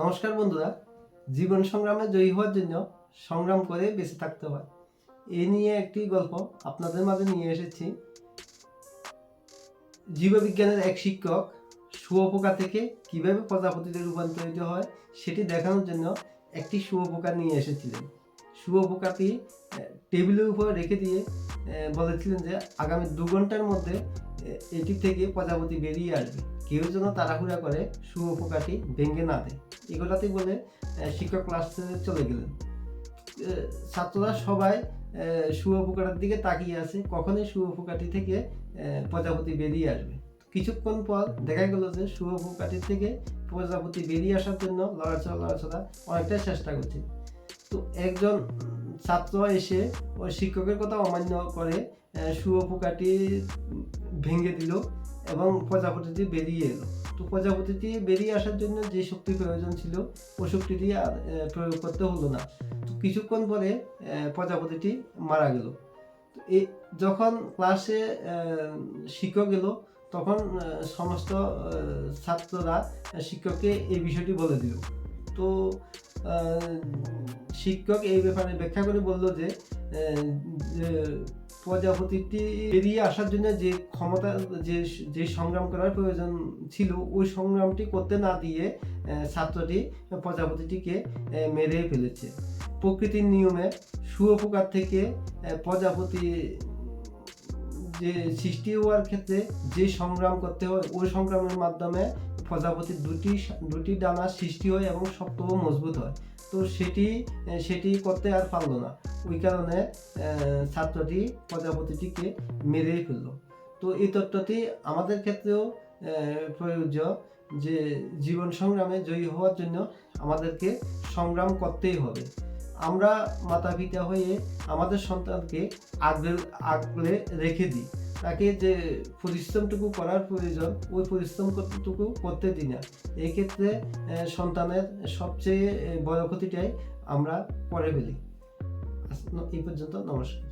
নমস্কার বন্ধুরা। জীবন সংগ্রামে জয়ী হওয়ার জন্য সংগ্রাম করে বেঁচে থাকতে হয়। এ নিয়ে একটি গল্প আপনাদের মাঝে নিয়ে এসেছি। জীববিজ্ঞানের এক শিক্ষক শুয়োপোকা থেকে কীভাবে প্রজাপতিতে রূপান্তরিত হয় সেটি দেখানোর জন্য একটি শুয়োপোকা নিয়ে এসেছিলেন। শুয়োপোকাটি টেবিলের উপর রেখে দিয়ে বলেছিলেন যে আগামী দু ঘণ্টার মধ্যে এটি থেকে প্রজাপতি বেরিয়ে আসবে। কেউ যেন তাড়াহুড়া করে শুয়োপোকাটি ভেঙে না দেয়। এগুলাতেই বলে শিক্ষক ক্লাসে চলে গেলেন। ছাত্ররা সবাই শুয়োপোকাটার দিকে তাকিয়ে আছে, কখনই শুয়োপোকাটি থেকে প্রজাপতি বেরিয়ে আসবে। কিছুক্ষণ পর দেখা গেল যে শুয়োপোকাটি থেকে প্রজাপতি বেরিয়ে আসার জন্য লড়াচড়া লড়াচড়া অনেকটাই চেষ্টা করছে। তো একজন ছাত্র এসে ওই শিক্ষকের কথা অমান্য করে শুয়োপোকাটি ভেঙে দিল এবং প্রজাপতিটি বেরিয়ে এলো। তো প্রজাপতিটি বেরিয়ে আসার জন্য যে শক্তি প্রয়োজন ছিল, ও শক্তিটি আর প্রয়োগ করতে হলো না। তো কিছুক্ষণ পরে প্রজাপতিটি মারা গেল। এই যখন ক্লাসে শিক্ষক এলো, তখন সমস্ত ছাত্ররা শিক্ষককে এই বিষয়টি বলে দিল। তো শিক্ষক এই ব্যাপারে ব্যাখ্যা করে বলল যে প্রজাপতিটি বেরিয়ে আসার জন্য যে ক্ষমতা, যে যে সংগ্রাম করার প্রয়োজন ছিল, ওই সংগ্রামটি করতে না দিয়ে ছাত্রটি প্রজাপতিটিকে মেরে ফেলেছে। প্রকৃতির নিয়মে শুয়োপোকার থেকে প্রজাপতি যে সৃষ্টি হওয়ার ক্ষেত্রে যে সংগ্রাম করতে হয়, ওই সংগ্রামের মাধ্যমে প্রজাপতির দুটি দুটি ডানা সৃষ্টি হয় এবং শক্ত ও মজবুত হয়। তো সেটি সেটি করতে আর পারল না। ওই কারণে ছাত্রটি প্রজাপতিটিকে মেরেই ফেলল। তো এই তত্ত্বটি আমাদের ক্ষেত্রেও প্রযোজ্য যে জীবন সংগ্রামে জয়ী হওয়ার জন্য আমাদেরকে সংগ্রাম করতেই হবে। আমরা মাতা পিতা হয়ে আমাদের সন্তানকে আগলে আগলে রেখে দিই। তাকে যে পরিশ্রমটুকু করার প্রয়োজন, ওই পরিশ্রম কতটুকু করতে দিই না। এই ক্ষেত্রে সন্তানের সবচেয়ে বড় ক্ষতিটাই আমরা পরে ফেলি। এই পর্যন্ত, নমস্কার।